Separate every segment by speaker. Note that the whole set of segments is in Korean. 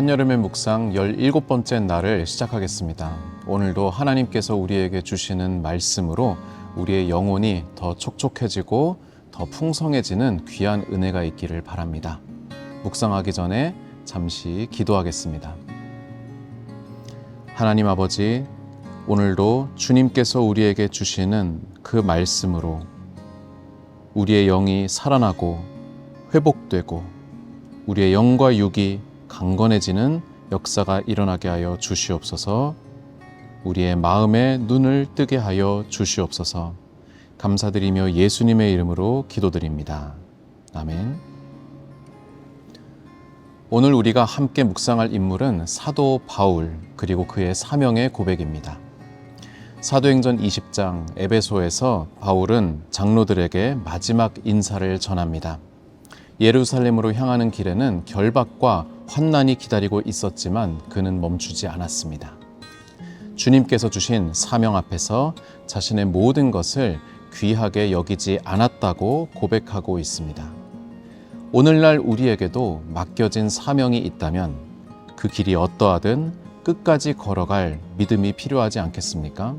Speaker 1: 한여름의 묵상 17번째 날을 시작하겠습니다. 오늘도 하나님께서 우리에게 주시는 말씀으로 우리의 영혼이 더 촉촉해지고 더 풍성해지는 귀한 은혜가 있기를 바랍니다. 묵상하기 전에 잠시 기도하겠습니다. 하나님 아버지, 오늘도 주님께서 우리에게 주시는 그 말씀으로 우리의 영이 살아나고 회복되고 우리의 영과 육이 강건해지는 역사가 일어나게 하여 주시옵소서. 우리의 마음의 눈을 뜨게 하여 주시옵소서. 감사드리며 예수님의 이름으로 기도드립니다. 아멘. 오늘 우리가 함께 묵상할 인물은 사도 바울 그리고 그의 사명의 고백입니다. 사도행전 20장 에베소에서 바울은 장로들에게 마지막 인사를 전합니다. 예루살렘으로 향하는 길에는 결박과 환난이 기다리고 있었지만 그는 멈추지 않았습니다. 주님께서 주신 사명 앞에서 자신의 모든 것을 귀하게 여기지 않았다고 고백하고 있습니다. 오늘날 우리에게도 맡겨진 사명이 있다면 그 길이 어떠하든 끝까지 걸어갈 믿음이 필요하지 않겠습니까?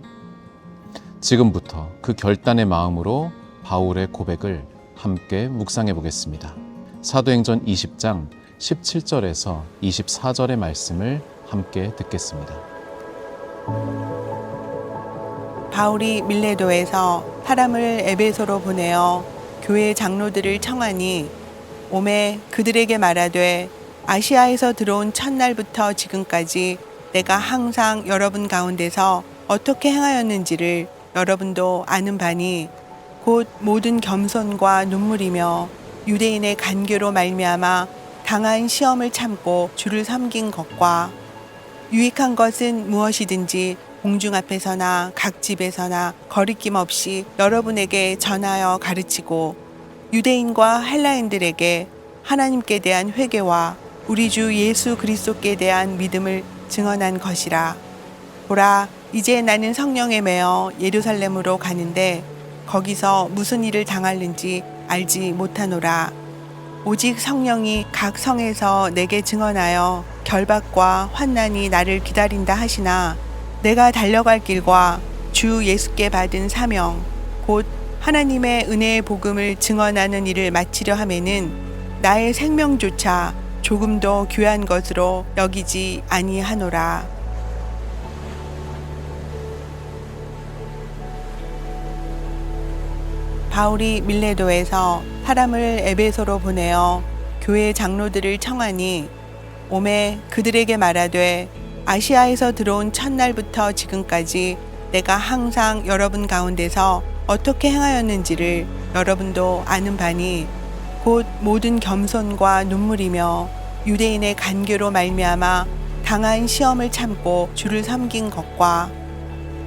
Speaker 1: 지금부터 그 결단의 마음으로 바울의 고백을 함께 묵상해 보겠습니다. 사도행전 20장 17절에서 24절의 말씀을 함께 듣겠습니다.
Speaker 2: 바울이 밀레도에서 사람을 에베소로 보내어 교회 장로들을 청하니 오매 그들에게 말하되 아시아에서 들어온 첫날부터 지금까지 내가 항상 여러분 가운데서 어떻게 행하였는지를 여러분도 아는 바니 곧 모든 겸손과 눈물이며 유대인의 간교로 말미암아 당한 시험을 참고 주를 섬긴 것과 유익한 것은 무엇이든지 공중 앞에서나 각 집에서나 거리낌 없이 여러분에게 전하여 가르치고 유대인과 헬라인들에게 하나님께 대한 회개와 우리 주 예수 그리스도께 대한 믿음을 증언한 것이라. 보라, 이제 나는 성령에 매어 예루살렘으로 가는데 거기서 무슨 일을 당할는지 알지 못하노라. 오직 성령이 각 성에서 내게 증언하여 결박과 환난이 나를 기다린다 하시나 내가 달려갈 길과 주 예수께 받은 사명 곧 하나님의 은혜의 복음을 증언하는 일을 마치려 하면은 나의 생명조차 조금도 귀한 것으로 여기지 아니하노라. 바울이 밀레도에서 사람을 에베소로 보내어 교회 장로들을 청하니 오매 그들에게 말하되 아시아에서 들어온 첫날부터 지금까지 내가 항상 여러분 가운데서 어떻게 행하였는지를 여러분도 아는 바니 곧 모든 겸손과 눈물이며 유대인의 간교로 말미암아 당한 시험을 참고 주를 섬긴 것과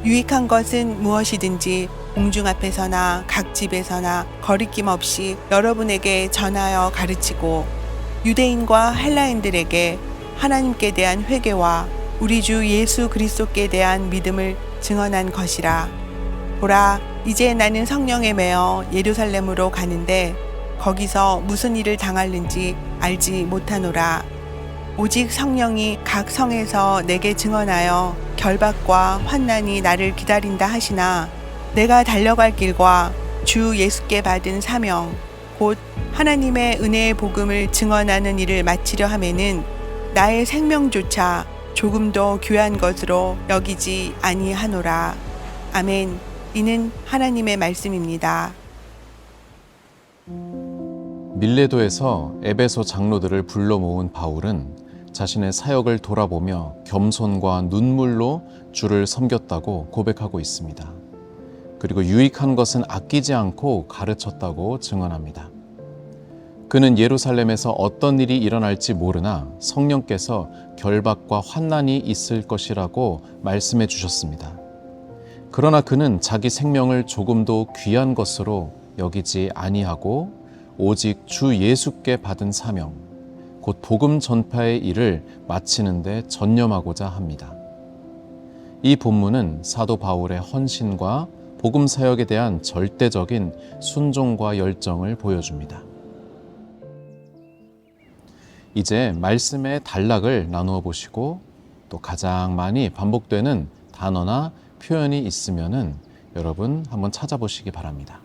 Speaker 2: 유익한 것은 무엇이든지 공중 앞에서나 각 집에서나 거리낌 없이 여러분에게 전하여 가르치고 유대인과 헬라인들에게 하나님께 대한 회개와 우리 주 예수 그리스도께 대한 믿음을 증언한 것이라. 보라, 이제 나는 성령에 매어 예루살렘으로 가는데 거기서 무슨 일을 당할는지 알지 못하노라. 오직 성령이 각 성에서 내게 증언하여 결박과 환난이 나를 기다린다 하시나 내가 달려갈 길과 주 예수께 받은 사명 곧 하나님의 은혜의 복음을 증언하는 일을 마치려 하면은 나의 생명조차 조금도 귀한 것으로 여기지 아니하노라. 아멘. 이는 하나님의 말씀입니다.
Speaker 1: 밀레도에서 에베소 장로들을 불러 모은 바울은 자신의 사역을 돌아보며 겸손과 눈물로 주를 섬겼다고 고백하고 있습니다. 그리고 유익한 것은 아끼지 않고 가르쳤다고 증언합니다. 그는 예루살렘에서 어떤 일이 일어날지 모르나 성령께서 결박과 환난이 있을 것이라고 말씀해 주셨습니다. 그러나 그는 자기 생명을 조금도 귀한 것으로 여기지 아니하고 오직 주 예수께 받은 사명, 곧 복음 전파의 일을 마치는데 전념하고자 합니다. 이 본문은 사도 바울의 헌신과 복음 사역에 대한 절대적인 순종과 열정을 보여줍니다. 이제 말씀의 단락을 나누어 보시고 또 가장 많이 반복되는 단어나 표현이 있으면은 여러분 한번 찾아보시기 바랍니다.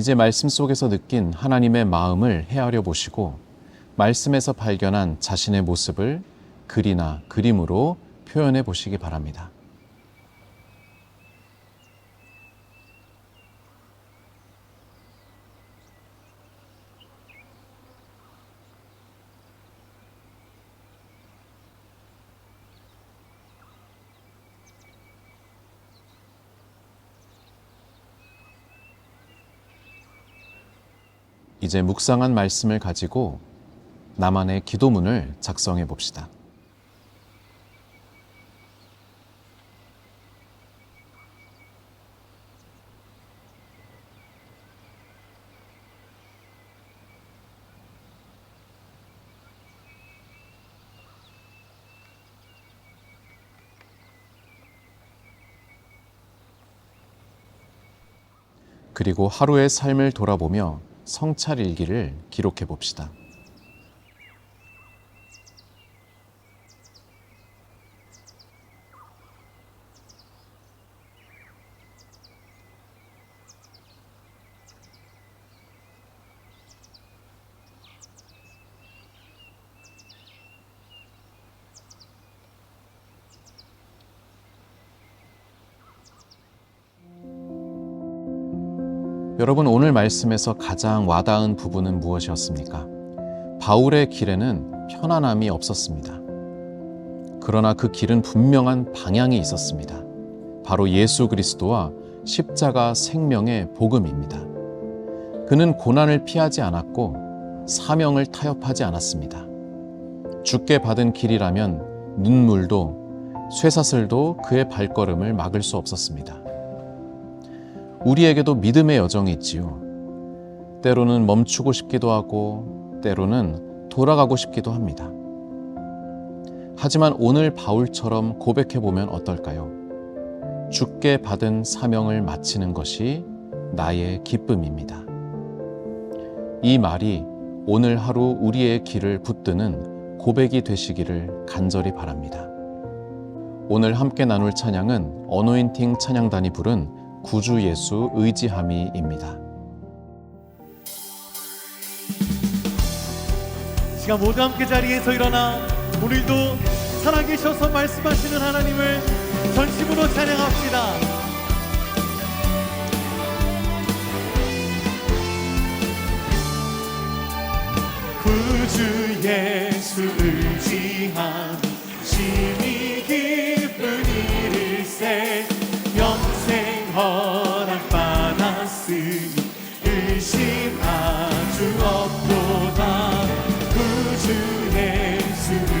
Speaker 1: 이제 말씀 속에서 느낀 하나님의 마음을 헤아려 보시고 말씀에서 발견한 자신의 모습을 글이나 그림으로 표현해 보시기 바랍니다. 이제 묵상한 말씀을 가지고 나만의 기도문을 작성해 봅시다. 그리고 하루의 삶을 돌아보며 성찰 일기를 기록해 봅시다. 여러분 오늘 말씀에서 가장 와닿은 부분은 무엇이었습니까? 바울의 길에는 편안함이 없었습니다. 그러나 그 길은 분명한 방향이 있었습니다. 바로 예수 그리스도와 십자가 생명의 복음입니다. 그는 고난을 피하지 않았고 사명을 타협하지 않았습니다. 죽게 받은 길이라면 눈물도 쇠사슬도 그의 발걸음을 막을 수 없었습니다. 우리에게도 믿음의 여정이 있지요. 때로는 멈추고 싶기도 하고, 때로는 돌아가고 싶기도 합니다. 하지만 오늘 바울처럼 고백해 보면 어떨까요? 죽게 받은 사명을 마치는 것이 나의 기쁨입니다. 이 말이 오늘 하루 우리의 길을 붙드는 고백이 되시기를 간절히 바랍니다. 오늘 함께 나눌 찬양은 어노인팅 찬양단이 부른 구주 예수 의지함이입니다.
Speaker 3: 시간 모두 함께 자리에서 일어나 오늘도 살아계셔서 말씀하시는 하나님을 전심으로 찬양합시다. 구주 예수 의지함 심히 기 주 예수